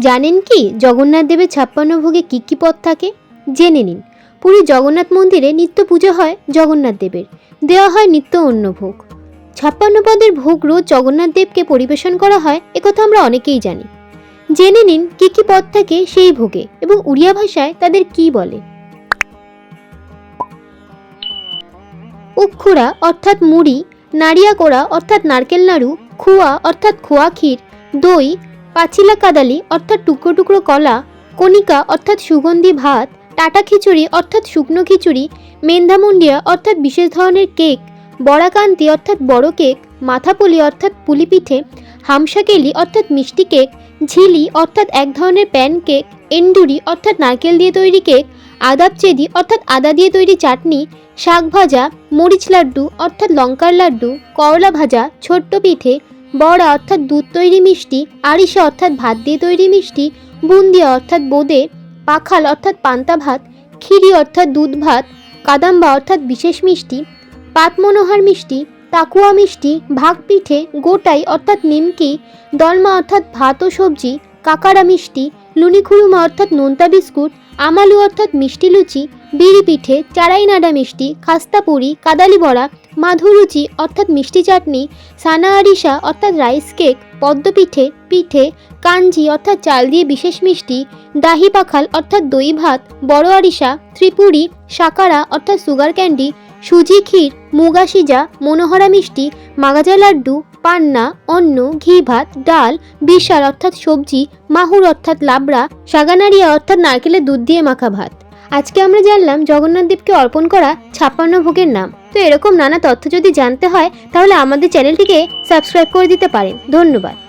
জানেন কি, জগন্নাথ দেবের ছাপ্পান্ন ভোগে কী কী পদ থাকে? জেনে নিন। পুরীর জগন্নাথ মন্দিরে নিত্য পুজো হয় জগন্নাথ দেবের। দেওয়া হয় নিত্য অন্য ভোগ। ছাপ্পান্ন পদের ভোগ রোজ জগন্নাথ দেবকে পরিবেশন করা হয় একথা আমরা অনেকেই জানি। জেনে নিন কী কী পদ থাকে সেই ভোগে এবং উড়িয়া ভাষায় তাদের কি বলে। উক্ষুরা অর্থাৎ মুড়ি নাড়িয়া কোড়া অর্থাৎ নারকেল নাড়ু, খুয়া অর্থাৎ খোয়া ক্ষীর, দই পাচিলা কাদালি অর্থাৎ টুকরো টুকরো কলা, কণিকা অর্থাৎ সুগন্ধি ভাত, টাটা খিচুড়ি অর্থাৎ শুকনো খিচুড়ি মেন্ধামুন্ডিয়া অর্থাৎ বিশেষ ধরনের কেক, বড়াকান্তি অর্থাৎ বড় কেক, মাথাপুলি অর্থাৎ পুলি পিঠে হামসাকেলি অর্থাৎ মিষ্টি কেক, ঝিলি অর্থাৎ এক ধরনের প্যান কেক এন্ডুরি অর্থাৎ নারকেল দিয়ে তৈরি কেক আদাব চেদি অর্থাৎ আদা দিয়ে তৈরি চাটনি, শাক ভাজা, মরিচ লাড্ডু অর্থাৎ লঙ্কার লাড্ডু, করলা ভাজা, ছোট্ট পিঠে বড়া অর্থাৎ দুধ তৈরি মিষ্টি, আরিশা অর্থাৎ ভাত দিয়ে তৈরি মিষ্টি বুন্দিয়া অর্থাৎ বোঁদে, পাখাল অর্থাৎ পান্তা ভাত, ক্ষীরি অর্থাৎ দুধ ভাত, কাদাম্বা অর্থাৎ বিশেষ মিষ্টি পাত মনোহার মিষ্টি, তাকুয়া মিষ্টি ভাগ পিঠে গোটাই অর্থাৎ নিমকি, দলমা অর্থাৎ ভাত ও সবজি, কাকারা মিষ্টি লুনিখুরুমা অর্থাৎ নোনতা বিস্কুট, আমালু অর্থাৎ মিষ্টি লুচি বিড়ি পিঠে চারাই নাড়া মিষ্টি, খাস্তা পুরি, কাদালি বড়া, মাধুরুচি অর্থাৎ মিষ্টি চাটনি, সানা আরিসা অর্থাৎ রাইস কেক, পদ্ম পিঠে পিঠে, কাঞ্জি অর্থাৎ চাল দিয়ে বিশেষ মিষ্টি, দাহি পাখাল অর্থাৎ দই ভাত, বড় আরিসা, ত্রিপুরি, সাকারা অর্থাৎ সুগার ক্যান্ডি, সুজি ক্ষীর, মুগা সিজা, মনোহরা মিষ্টি, মাগাজা লাড্ডু, পান্না, অন্ন, ঘি ভাত, ডাল, বিশাল অর্থাৎ সবজি, মাহুর অর্থাৎ লাবড়া, সাগানারিয়া অর্থাৎ নারকেলের দুধ দিয়ে মাখা ভাত। আজকে আমরা জানলাম জগন্নাথ দেবকে অর্পণ করা ছাপ্পান্ন ভোগের নাম। তো এরকম নানা তথ্য যদি জানতে হয়, তাহলে আমাদের চ্যানেলটিকে সাবস্ক্রাইব করে দিতে পারেন। ধন্যবাদ।